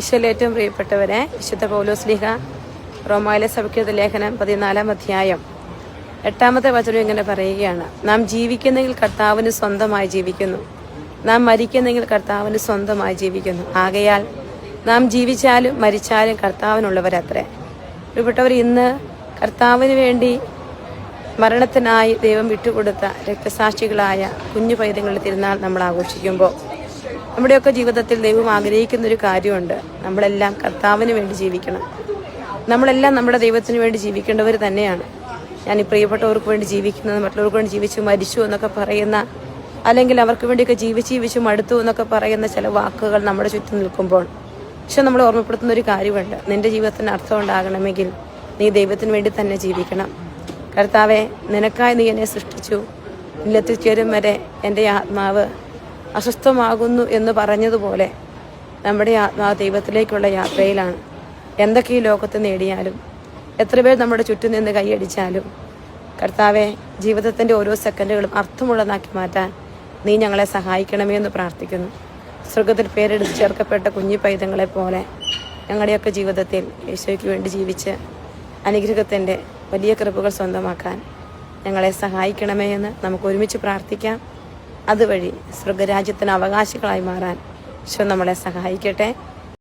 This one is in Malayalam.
ഈശോയിലെ ഏറ്റവും പ്രിയപ്പെട്ടവരെ വിശുദ്ധ പൗലോസ്ലിഹ റോമായിലെ സഭയ്ക്കത് ലേഖനം പതിനാലാം അധ്യായം. എട്ടാമത്തെ വചനം ഇങ്ങനെ പറയുകയാണ്. നാം ജീവിക്കുന്നെങ്കിൽ കർത്താവിന് സ്വന്തമായി ജീവിക്കുന്നു. നാം മരിക്കുന്നെങ്കിൽ കർത്താവിന് സ്വന്തമായി ജീവിക്കുന്നു. ആകയാൽ നാം ജീവിച്ചാലും മരിച്ചാലും കർത്താവിനുള്ളവരത്രേ. പ്രിയപ്പെട്ടവർ ഇന്ന് കർത്താവിന് വേണ്ടി മരണത്തിനായി ദൈവം വിട്ടുകൊടുത്ത രക്തസാക്ഷികളായ കുഞ്ഞു പൈതങ്ങളുടെ തിരുനാൾ നമ്മൾ ആഘോഷിക്കുമ്പോൾ നമ്മുടെയൊക്കെ ജീവിതത്തിൽ ദൈവം ആഗ്രഹിക്കുന്ന ഒരു കാര്യമുണ്ട്. നമ്മളെല്ലാം കർത്താവിന് വേണ്ടി ജീവിക്കണം. നമ്മളെല്ലാം നമ്മുടെ ദൈവത്തിന് വേണ്ടി ജീവിക്കേണ്ടവർ തന്നെയാണ്. ഞാൻ ഈ പ്രിയപ്പെട്ടവർക്ക് വേണ്ടി ജീവിക്കുന്നത് മറ്റുള്ളവർക്ക് വേണ്ടി ജീവിച്ചു മരിച്ചു എന്നൊക്കെ പറയുന്ന അല്ലെങ്കിൽ അവർക്ക് വേണ്ടിയൊക്കെ ജീവിച്ച് ജീവിച്ചു മടുത്തു എന്നൊക്കെ പറയുന്ന ചില വാക്കുകൾ നമ്മുടെ ചുറ്റും നിൽക്കുമ്പോൾ പക്ഷെ നമ്മൾ ഓർമ്മപ്പെടുത്തുന്ന ഒരു കാര്യമുണ്ട്. നിന്റെ ജീവിതത്തിന് അർത്ഥം ഉണ്ടാകണമെങ്കിൽ നീ ദൈവത്തിന് വേണ്ടി തന്നെ ജീവിക്കണം. കർത്താവെ നിനക്കായി നീ എന്നെ സൃഷ്ടിച്ചു. ഇല്ലെത്തിച്ചേരും വരെ എന്റെ ആത്മാവ് അസ്വസ്ഥമാകുന്നു എന്ന് പറഞ്ഞതുപോലെ നമ്മുടെ ആത്മാവ് ദൈവത്തിലേക്കുള്ള യാത്രയിലാണ്. എന്തൊക്കെ ഈ ലോകത്ത് നേടിയാലും എത്ര പേർ നമ്മുടെ ചുറ്റും നിന്ന് കൈയടിച്ചാലും കർത്താവെ ജീവിതത്തിന്റെ ഓരോ സെക്കൻഡുകളും അർത്ഥമുള്ളതാക്കി മാറ്റാൻ നീ ഞങ്ങളെ സഹായിക്കണമേ എന്ന് പ്രാർത്ഥിക്കുന്നു. സ്വർഗത്തിൽ പേരെടുത്ത് ചേർക്കപ്പെട്ട കുഞ്ഞു പൈതങ്ങളെ പോലെ ഞങ്ങളുടെയൊക്കെ ജീവിതത്തിൽ യേശോയ്ക്ക് വേണ്ടി ജീവിച്ച് അനുഗ്രഹത്തിന്റെ വലിയ കൃപകൾ സ്വന്തമാക്കാൻ ഞങ്ങളെ സഹായിക്കണമേ എന്ന് നമുക്ക് ഒരുമിച്ച് പ്രാർത്ഥിക്കാം. അതുവഴി സ്വർഗരാജ്യത്തിന് അവകാശികളായി മാറാൻ ഈശോ നമ്മളെ സഹായിക്കട്ടെ.